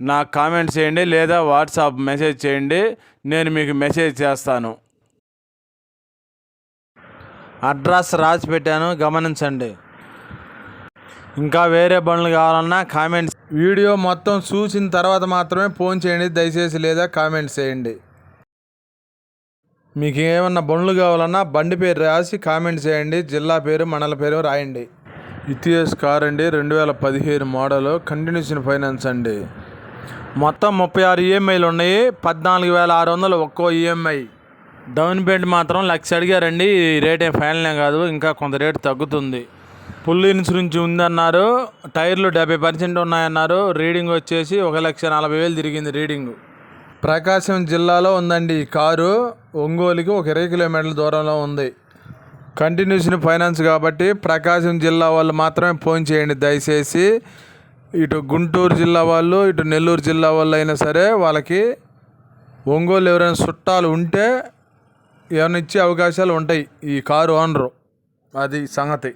నాకు కామెంట్ చేయండి లేదా వాట్సాప్ మెసేజ్ చేయండి నేను మీకు మెసేజ్ చేస్తాను. అడ్రస్ రాసి పెట్టాను గమనించండి. ఇంకా వేరే బండ్లు కావాలన్నా కామెంట్స్. వీడియో మొత్తం చూసిన తర్వాత మాత్రమే ఫోన్ చేయండి దయచేసి లేదా కామెంట్స్ చేయండి. మీకు ఏమన్నా బండ్లు కావాలన్నా బండి పేరు రాసి కామెంట్ చేయండి జిల్లా పేరు మండల పేరు రాయండి. ఇతిహాస్ కార్ అండి రెండు వేల పదిహేను మోడల్ కంటిన్యూషన్ ఫైనాన్స్ అండి. మొత్తం ముప్పై ఆరు ఈఎంఐలు ఉన్నాయి. పద్నాలుగు వేల ఆరు వందలు ఒక్కో ఈఎంఐ డౌన్ పేమెంట్ మాత్రం లక్ష అడిగారండి ఈ రేట్ ఏం ఫైనలే కాదు. ఇంకా కొంత రేటు తగ్గుతుంది. ఫుల్ ఇన్సూరెన్స్ ఉందన్నారు. టైర్లు డెబ్బై పర్సెంట్ ఉన్నాయన్నారు. రీడింగ్ వచ్చేసి ఒక లక్ష నలభై వేలు తిరిగింది రీడింగ్. ప్రకాశం జిల్లాలో ఉందండి ఈ కారు. ఒంగోలుకి ఒక ఇరవై కిలోమీటర్ల దూరంలో ఉంది. కంటిన్యూషన్ ఫైనాన్స్ కాబట్టి ప్రకాశం జిల్లా వాళ్ళు మాత్రమే ఫోన్ చేయండి దయచేసి. ఇటు గుంటూరు జిల్లా వాళ్ళు ఇటు నెల్లూరు జిల్లా వాళ్ళు అయినా సరే వాళ్ళకి ఒంగోలు ఎవరైనా చుట్టాలు ఉంటే ఏమైనా ఇచ్చే అవకాశాలు ఉంటాయి. ఈ కారు ఓనరు. అది సంగతి.